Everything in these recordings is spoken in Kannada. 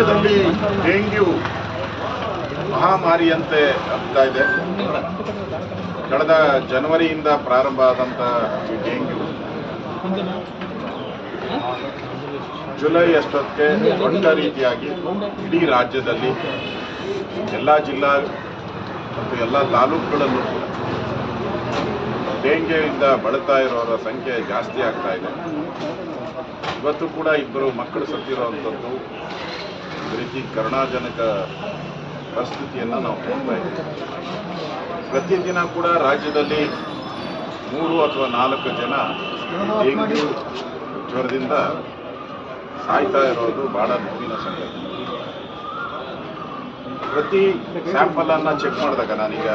ರಾಜ್ಯದಲ್ಲಿ ಡೆಂಗ್ಯೂ ಮಹಾಮಾರಿಯಂತೆ ಆಗ್ತಾ ಇದೆ. ಕಳೆದ ಜನವರಿಯಿಂದ ಪ್ರಾರಂಭ ಆದಂಥ ಈ ಡೆಂಗ್ಯೂ ಜುಲೈ ಅಷ್ಟೊತ್ತಿಗೆ ದೊಡ್ಡ ರೀತಿಯಾಗಿ ಇಡೀ ರಾಜ್ಯದಲ್ಲಿ ಎಲ್ಲ ಜಿಲ್ಲಾ ಮತ್ತು ಎಲ್ಲ ತಾಲೂಕುಗಳಲ್ಲೂ ಡೆಂಗ್ಯೂಯಿಂದ ಬಳತಾ ಇರೋರ ಸಂಖ್ಯೆ ಜಾಸ್ತಿ ಆಗ್ತಾ ಇದೆ. ಇವತ್ತು ಕೂಡ ಇಬ್ಬರು ಮಕ್ಕಳು ಸತ್ತಿರುವಂಥದ್ದು ಒಂದು ರೀತಿ ಕರುಣಾಜನಕ ಪರಿಸ್ಥಿತಿಯನ್ನು ನಾವು ನೋಡ್ತಾ ಇದ್ದೀವಿ. ಪ್ರತಿದಿನ ಕೂಡ ರಾಜ್ಯದಲ್ಲಿ ಮೂರು ಅಥವಾ ನಾಲ್ಕು ಜನ ಡೆಂಗ್ಯೂ ಜ್ವರದಿಂದ ಸಾಯ್ತಾ ಇರೋದು ಬಹಳ ನೋವಿನ ಸಂಗತಿ. ಪ್ರತಿ ಸ್ಯಾಂಪಲ್ ಅನ್ನ ಚೆಕ್ ಮಾಡಿದಾಗ ನಾನೀಗ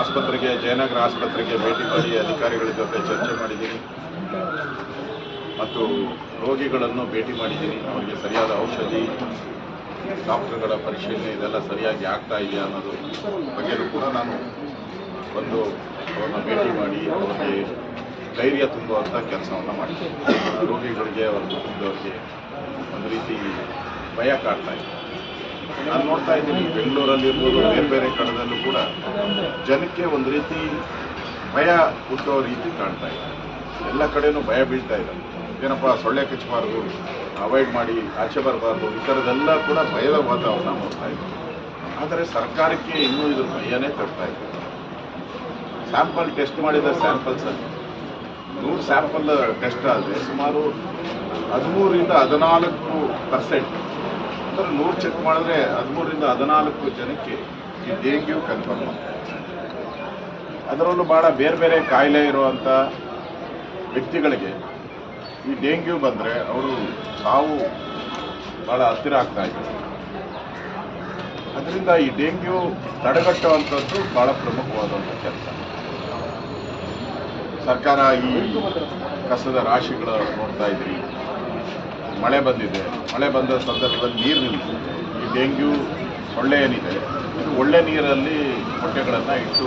ಆಸ್ಪತ್ರೆಗೆ, ಜಯನಗರ ಆಸ್ಪತ್ರೆಗೆ ಭೇಟಿ ಮಾಡಿ ಅಧಿಕಾರಿಗಳ ಜೊತೆ ಚರ್ಚೆ ಮಾಡಿದ್ದೀನಿ. ಮತ್ತು ರೋಗಿಗಳನ್ನು ಭೇಟಿ ಮಾಡಿದ್ದೀನಿ. ಅವರಿಗೆ ಸರಿಯಾದ ಔಷಧಿ ಡಾಕ್ಟರ್ಗಳ ಪರಿಶೀಲನೆ ಇದೆಲ್ಲ ಸರಿಯಾಗಿ ಆಗ್ತಾ ಇದೆಯಾ ಅನ್ನೋದು ಬಗ್ಗೆಯೂ ಕೂಡ ನಾನು ಒಂದು ಅವ್ರನ್ನ ಭೇಟಿ ಮಾಡಿ, ಅವರಿಗೆ ಧೈರ್ಯ ತುಂಬುವಂಥ ಕೆಲಸವನ್ನು ಮಾಡಿದ್ದೀನಿ ರೋಗಿಗಳಿಗೆ ಅವ್ರ ಕುಟುಂಬದವ್ರಿಗೆ ಒಂದು ರೀತಿ ಭಯ ಕಾಡ್ತಾ ಇದೆ. ನಾನು ನೋಡ್ತಾ ಇದ್ದೀನಿ, ಬೆಂಗಳೂರಲ್ಲಿ ಇರ್ಬೋದು, ಬೇರೆ ಬೇರೆ ಕಡೆದಲ್ಲೂ ಕೂಡ ಜನಕ್ಕೆ ಒಂದು ರೀತಿ ಭಯ ಹುಟ್ಟೋ ರೀತಿ ಕಾಣ್ತಾ ಇದೆ. ಎಲ್ಲ ಕಡೆಯೂ ಭಯ ಬೀಳ್ತಾ ಇದೆ. ಏನಪ್ಪ, ಸೊಳ್ಳೆ ಕಚ್ಚಬಾರ್ದು ಅವಾಯ್ಡ್ ಮಾಡಿ, ಆಚೆ ಬರಬಾರ್ದು ಈ ಥರದ್ದೆಲ್ಲ ಕೂಡ ಭಯದ ವಾತಾವರಣ ನೋಡ್ತಾ ಇದೆ. ಆದರೆ ಸರ್ಕಾರಕ್ಕೆ ಇನ್ನೂ ಇದು ಭಯನೇ ತರ್ತಾ ಇದೆ. ಸ್ಯಾಂಪಲ್ ಟೆಸ್ಟ್ ಮಾಡಿದ ಸ್ಯಾಂಪಲ್ಸ್ ಅಲ್ಲಿ. ನೂರು ಸ್ಯಾಂಪಲ್ ಟೆಸ್ಟ್ ಆದರೆ ಸುಮಾರು ಹದಿಮೂರರಿಂದ ಹದಿನಾಲ್ಕು ಪರ್ಸೆಂಟ್ ಅಂದರೆ ನೂರು ಚೆಕ್ ಮಾಡಿದ್ರೆ ಹದಿಮೂರರಿಂದ ಹದಿನಾಲ್ಕು ಜನಕ್ಕೆ ಈ ಡೆಂಗ್ಯೂ ಕನ್ಫರ್ಮ್ ಅದರಲ್ಲೂ ಭಾಳ ಬೇರೆ ಬೇರೆ ಕಾಯಿಲೆ ಇರುವಂಥ ವ್ಯಕ್ತಿಗಳಿಗೆ ಈ ಡೆಂಗ್ಯೂ ಬಂದರೆ ಅವರು ಸಾವು ಭಾಳ ಹತ್ತಿರ ಆಗ್ತಾ ಇದೆ. ಅದರಿಂದ ಈ ಡೆಂಗ್ಯೂ ತಡೆಗಟ್ಟುವಂಥದ್ದು ಭಾಳ ಪ್ರಮುಖವಾದಂಥ ಕೆಲಸ. ಸರ್ಕಾರ ಈ ಕಸದ ರಾಶಿಗಳು ನೋಡ್ತಾ ಇದ್ರಿ ಮಳೆ ಬಂದಿದೆ. ಮಳೆ ಬಂದ ಸಂದರ್ಭದಲ್ಲಿ ನೀರು ನಿಲ್ಲಿಸಿದೆ ಈ ಡೆಂಗ್ಯೂ ಸೊಳ್ಳೆ ಏನಿದೆ ಇದು ಒಳ್ಳೆ ನೀರಲ್ಲಿ ಮೊಟ್ಟೆಗಳನ್ನು ಇಟ್ಟು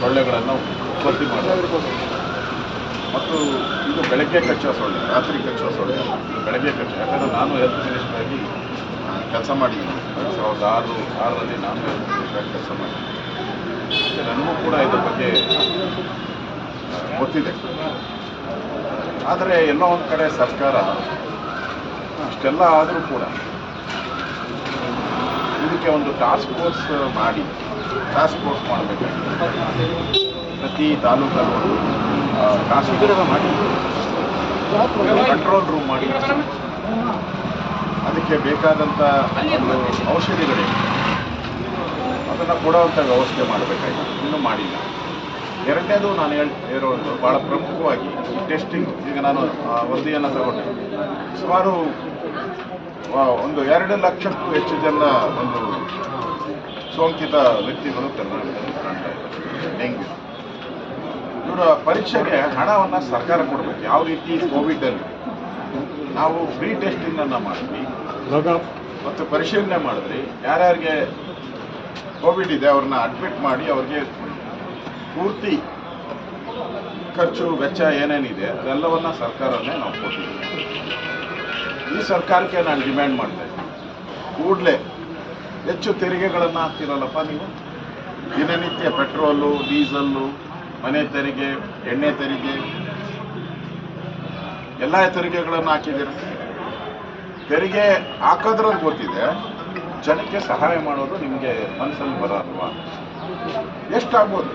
ಸೊಳ್ಳೆಗಳನ್ನು ಉತ್ಪತ್ತಿ ಮಾಡೋದು ಮತ್ತು ಇದು ಬೆಳಗ್ಗೆ ಕಚ್ಚೋ ಸೊಳ್ಳೆ, ರಾತ್ರಿ ಕಚ್ಚೋ ಸೊಳ್ಳೆ. ಬೆಳಗ್ಗೆ ಕಚ್ಚೋ ಯಾಕಂದರೆ ನಾನು ಹೆಲ್ತ್ ಮಿನಿಸ್ಟರ್ ಆಗಿ ಕೆಲಸ ಮಾಡಿದ್ದೀನಿ. ಎರಡು ಸಾವಿರದ ಆರು, ಆರರಲ್ಲಿ ನಾನು ಹೆಲ್ತ್ ಮಿನಿಸ್ಟರ್ ಕೆಲಸ ಮಾಡಿದ್ದೀನಿ. ಮತ್ತು ನನಗೂ ಕೂಡ ಇದ್ರ ಬಗ್ಗೆ ಗೊತ್ತಿದೆ. ಆದರೆ ಎಲ್ಲೋ ಒಂದು ಕಡೆ ಸರ್ಕಾರ, ಅಷ್ಟೆಲ್ಲ ಆದರೂ ಕೂಡ ಇದಕ್ಕೆ ಒಂದು ಟಾಸ್ಕ್ ಫೋರ್ಸ್ ಮಾಡಿ ಟಾಸ್ಕ್ ಫೋರ್ಸ್ ಮಾಡಬೇಕಾಗಿದೆ. ಪ್ರತಿ ತಾಲೂಕಲ್ಲೂ. ಮಾಡಿ. ಕಂಟ್ರೋಲ್ ರೂಮ್ ಮಾಡಿ. ಅದಕ್ಕೆ ಬೇಕಾದಂಥ ಒಂದು ಔಷಧಿಗಳಿವೆ. ಅದನ್ನು ಕೊಡುವಂಥ ವ್ಯವಸ್ಥೆ ಮಾಡಬೇಕಾಗಿತ್ತು ಇನ್ನೂ ಮಾಡಿಲ್ಲ. ಎರಡನೇದು ನಾನು ಹೇಳ್ ಹೇಳೋದು ಭಾಳ ಪ್ರಮುಖವಾಗಿ ಟೆಸ್ಟಿಂಗ್ ಈಗ ನಾನು ವರದಿಯನ್ನು ತಗೊಂಡೆ. ಸುಮಾರು ಒಂದು ಎರಡು ಲಕ್ಷಕ್ಕೂ ಹೆಚ್ಚು ಜನ ಒಂದು ಸೋಂಕಿತ ವ್ಯಕ್ತಿಗಳು ಕರ್ನಾಟಕದಲ್ಲಿ ಕಾಣ್ತಾ ಇದ್ದಾರೆ. ಡೆಂಗ್ಯೂ ಇವರ ಪರೀಕ್ಷೆಗೆ ಹಣವನ್ನು ಸರ್ಕಾರ ಕೊಡಬೇಕು. ಯಾವ ರೀತಿ ಕೋವಿಡಲ್ಲಿ ನಾವು ಫ್ರೀ ಟೆಸ್ಟಿಂಗನ್ನು ಮಾಡಿದ್ವಿ. ಮತ್ತು ಪರಿಶೀಲನೆ ಮಾಡಿದ್ರಿ ಯಾರ್ಯಾರಿಗೆ ಕೋವಿಡ್ ಇದೆ ಅವ್ರನ್ನ ಅಡ್ಮಿಟ್ ಮಾಡಿ ಅವ್ರಿಗೆ ಪೂರ್ತಿ ಖರ್ಚು ವೆಚ್ಚ ಏನೇನಿದೆ ಅದೆಲ್ಲವನ್ನ ಸರ್ಕಾರನೇ ನಾವು ಕೊಟ್ಟಿದ್ದೀವಿ. ಈ ಸರ್ಕಾರಕ್ಕೆ ನಾನು ಡಿಮ್ಯಾಂಡ್ ಮಾಡಿದೆ ಕೂಡಲೇ ಹೆಚ್ಚು ತೆರಿಗೆಗಳನ್ನು ಹಾಕ್ತಿರಲ್ಲಪ್ಪ ನೀವು? ದಿನನಿತ್ಯ ಪೆಟ್ರೋಲು ಡೀಸಲ್ಲು ಮನೆ ತೆರಿಗೆ, ಎಣ್ಣೆ ತೆರಿಗೆ, ಎಲ್ಲ ತೆರಿಗೆಗಳನ್ನು ಹಾಕಿದ್ದೀರ? ತೆರಿಗೆ ಹಾಕೋದ್ರಲ್ಲಿ ಗೊತ್ತಿದೆ, ಜನಕ್ಕೆ ಸಹಾಯ ಮಾಡೋದು ನಿಮಗೆ ಮನಸ್ಸಲ್ಲಿ ಬರಲ್ವಾ? ಎಷ್ಟಾಗ್ಬೋದು?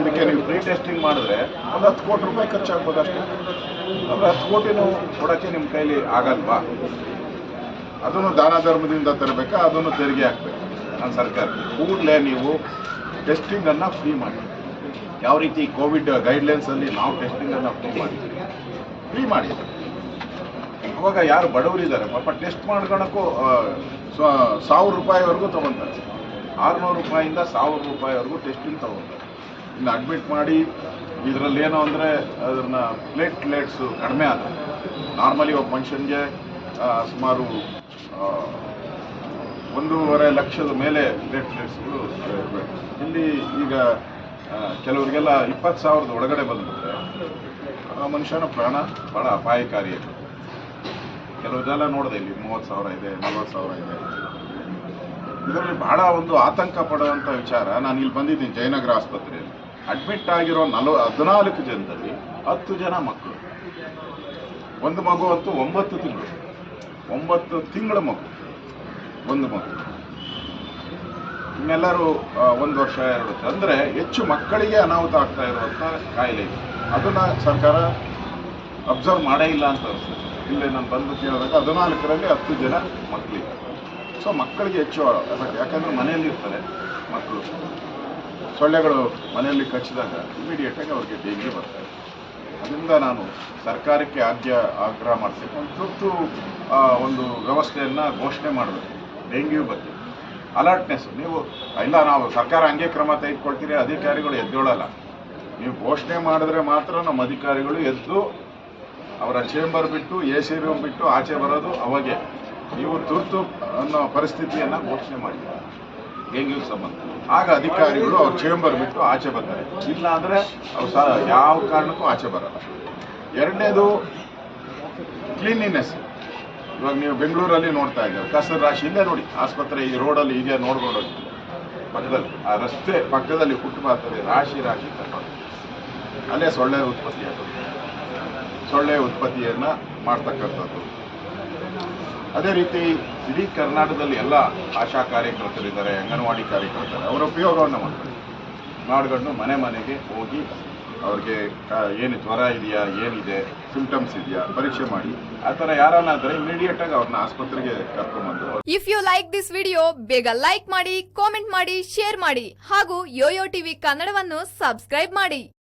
ಇದಕ್ಕೆ ನೀವು ಪ್ರೀ ಟೆಸ್ಟಿಂಗ್ ಮಾಡಿದ್ರೆ ಒಂದು ಹತ್ತು ಕೋಟಿ ರೂಪಾಯಿ ಖರ್ಚಾಗ್ಬೋದು ಅಷ್ಟೇ. ಅಂದರೆ ಹತ್ತು ಕೋಟಿನೂ ಕೊಡೋಕ್ಕೆ ನಿಮ್ಮ ಕೈಲಿ ಆಗಲ್ವಾ? ಅದನ್ನು ದಾನ ಧರ್ಮದಿಂದ ತರಬೇಕಾ? ಅದನ್ನು ತೆರಿಗೆ ಹಾಕ್ಬೇಕು. ನಮ್ಮ ಸರ್ಕಾರ ಕೂಡಲೇ ನೀವು ಟೆಸ್ಟಿಂಗನ್ನು ಫ್ರೀ ಮಾಡಿ. ಯಾವ ರೀತಿ ಕೋವಿಡ್ ಗೈಡ್ಲೈನ್ಸಲ್ಲಿ ನಾವು ಟೆಸ್ಟಿಂಗನ್ನು ಫ್ರೀ ಮಾಡಿದ್ದೀವಿ ಫ್ರೀ ಮಾಡಿ ಅವಾಗ ಯಾರು ಬಡವರಿದ್ದಾರೆ ಪಾಪ ಟೆಸ್ಟ್ ಮಾಡ್ಕೊಳಕ್ಕೂ ಸಾವಿರ ರೂಪಾಯಿವರೆಗೂ ತೊಗೊತಾರೆ. ಆರುನೂರು ರೂಪಾಯಿಂದ ಸಾವಿರ ರೂಪಾಯಿವರೆಗೂ ಟೆಸ್ಟಿಂಗ್ ತೊಗೊತಾರೆ. ಇನ್ನು ಅಡ್ಮಿಟ್ ಮಾಡಿ, ಇದರಲ್ಲಿ ಏನು ಅಂದರೆ ಅದನ್ನ ಪ್ಲೇಟ್ಲೆಟ್ಸು ಕಡಿಮೆ ಆದರೆ ನಾರ್ಮಲಿ ಒಬ್ಬ ಮನುಷ್ಯನಿಗೆ ಸುಮಾರು ಒಂದೂವರೆ ಲಕ್ಷದ ಮೇಲೆ ಪ್ಲೇಟ್ಲೆಟ್ಸ್ಗಳು ಇರಬೇಕು. ಇಲ್ಲಿ ಈಗ ಕೆಲವರಿಗೆಲ್ಲ ಇಪ್ಪತ್ತು ಸಾವಿರದ ಒಳಗಡೆ ಬಂದ್ಬಿಟ್ರೆ ಆ ಮನುಷ್ಯನ ಪ್ರಾಣ ಭಾಳ ಅಪಾಯಕಾರಿಯಾಗಿದೆ ಕೆಲವುದೆಲ್ಲ ನೋಡಿದೆ ಇಲ್ಲಿ ಮೂವತ್ತು ಸಾವಿರ ಇದೆ, ನಲ್ವತ್ತು ಸಾವಿರ ಇದೆ. ಇದರಲ್ಲಿ ಬಹಳ ಒಂದು ಆತಂಕ ಪಡುವಂಥ ವಿಚಾರ. ನಾನು ಇಲ್ಲಿ ಬಂದಿದ್ದೀನಿ ಜಯನಗರ ಆಸ್ಪತ್ರೆಯಲ್ಲಿ. ಅಡ್ಮಿಟ್ ಆಗಿರೋ ನಲ್ವ ಹದಿನಾಲ್ಕು ಜನದಲ್ಲಿ ಹತ್ತು ಜನ ಮಕ್ಕಳು. ಒಂದು ಮಗು ಅಂತೂ ಒಂಬತ್ತು ತಿಂಗಳು. ಒಂಬತ್ತು ತಿಂಗಳ ಮಗು. ಒಂದು ಮಗು. ಇನ್ನೆಲ್ಲರೂ ಒಂದು ವರ್ಷ ಎರಡು ವರ್ಷ ಅಂದರೆ ಹೆಚ್ಚು ಮಕ್ಕಳಿಗೆ ಅನಾಹುತ ಆಗ್ತಾ ಇರುವಂಥ ಕಾಯಿಲೆ ಇದೆ. ಅದನ್ನು ಸರ್ಕಾರ ಅಬ್ಸರ್ವ್ ಮಾಡೇ ಇಲ್ಲ ಅಂತ ಅನಿಸ್ತದೆ ಇಲ್ಲೇ ನಾನು ಬಂದು ಕೇಳಿದಾಗ ಹದಿನಾಲ್ಕರಲ್ಲಿ ಹತ್ತು ಜನ ಮಕ್ಕಳಿಗೆ ಸೊ ಮಕ್ಕಳಿಗೆ ಹೆಚ್ಚು ಯಾಕಂದರೆ ಮನೆಯಲ್ಲಿ ಇರ್ತಾರೆ ಮಕ್ಕಳು. ಸೊಳ್ಳೆಗಳು ಮನೆಯಲ್ಲಿ ಕಚ್ಚಿದಾಗ ಇಮಿಡಿಯೇಟಾಗಿ ಅವ್ರಿಗೆ ಡೆಂಗ್ಯೂ ಬರ್ತಾರೆ ಅದರಿಂದ ನಾನು ಸರ್ಕಾರಕ್ಕೆ ಆದ್ಯ, ಆಗ್ರಹ ಮಾಡ್ತೀನಿ. ಒಂದು ತುರ್ತು ಒಂದು ವ್ಯವಸ್ಥೆಯನ್ನು ಘೋಷಣೆ ಮಾಡಬೇಕು. ಡೆಂಗ್ಯೂ ಬಗ್ಗೆ. ಅಲರ್ಟ್ನೆಸ್ ನೀವು, ಇಲ್ಲ, ನಾವು ಸರ್ಕಾರ ಹಂಗೆ ಕ್ರಮ ತೆಗೆದುಕೊಳ್ತೀರಿ, ಅಧಿಕಾರಿಗಳು ಎದ್ದೇಳಲ್ಲ. ನೀವು ಘೋಷಣೆ ಮಾಡಿದ್ರೆ ಮಾತ್ರ ನಮ್ಮ ಅಧಿಕಾರಿಗಳು ಎದ್ದು ಅವರ ಚೇಂಬರ್ ಬಿಟ್ಟು ಎ ಸಿ ರೂಮ್ ಬಿಟ್ಟು ಆಚೆ ಬರೋದು ಅವಾಗೆ. ನೀವು ತುರ್ತು ಅನ್ನೋ ಪರಿಸ್ಥಿತಿಯನ್ನು ಘೋಷಣೆ ಮಾಡಿದ್ದಾರೆ ಡೆಂಗ್ಯೂ ಸಂಬಂಧ. ಆಗ ಅಧಿಕಾರಿಗಳು ಅವ್ರ ಚೇಂಬರ್ ಬಿಟ್ಟು ಆಚೆ ಬರ್ತಾರೆ. ಇಲ್ಲ ಅಂದರೆ ಅವ್ರು ಯಾವ ಕಾರಣಕ್ಕೂ ಆಚೆ ಬರಲ್ಲ. ಎರಡನೇದು ಕ್ಲೀನಿನೆಸ್ ಇವಾಗ ನೀವು ಬೆಂಗಳೂರಲ್ಲಿ ನೋಡ್ತಾ ಇದ್ದೀರ? ಕಸದ ರಾಶಿ ಇಲ್ಲೇ ನೋಡಿ. ಆಸ್ಪತ್ರೆ ಈ ರೋಡಲ್ಲಿ ಹೀಗೆ ನೋಡ್ಕೊಂಡು ಪಕ್ಕದಲ್ಲಿ. ಆ ರಸ್ತೆ ಪಕ್ಕದಲ್ಲಿ ಫುಟ್ಪಾತಲ್ಲಿ ರಾಶಿ ರಾಶಿ ಕಟ್ಟೋದು ಅಲ್ಲೇ ಸೊಳ್ಳೆ ಉತ್ಪತ್ತಿ ಆಗ್ತದೆ ಸೊಳ್ಳೆ ಉತ್ಪತ್ತಿಯನ್ನು ಮಾಡ್ತಕ್ಕಂಥದ್ದು. ಅದೇ ರೀತಿ ಇಡೀ ಕರ್ನಾಟಕದಲ್ಲಿ ಎಲ್ಲ ಆಶಾ ಕಾರ್ಯಕರ್ತರಿದ್ದಾರೆ, ಅಂಗನವಾಡಿ ಕಾರ್ಯಕರ್ತರು. ಅವರ ಉಪಯೋಗವನ್ನು ಮಾಡ್ತಾರೆ. ಮಾಡ್ಕೊಂಡು ಮನೆ ಮನೆಗೆ ಹೋಗಿ ಅವ್ರಿಗೆ ಏನು ಜ್ವರ ಇದೆಯಾ, ಏನಿದೆ ಸಿಂಪ್ಟಮ್ಸ್ ಇದೆಯಾ, ಪರೀಕ್ಷೆ ಮಾಡಿ. ಆ ಥರ ಇಮಿಡಿಯೇಟ್ ಆಗಿ ಅವ್ರನ್ನ ಆಸ್ಪತ್ರೆಗೆ ಕರ್ಕೊಂಡ್ಬಂದು if you like this video ಬೇಗ ಲೈಕ್ ಮಾಡಿ ಕಾಮೆಂಟ್ ಮಾಡಿ ಶೇರ್ ಮಾಡಿ. ಹಾಗೂ ಯೋಯೋ ಟಿವಿ ಕನ್ನಡವನ್ನು ಸಬ್ಸ್ಕ್ರೈಬ್ ಮಾಡಿ.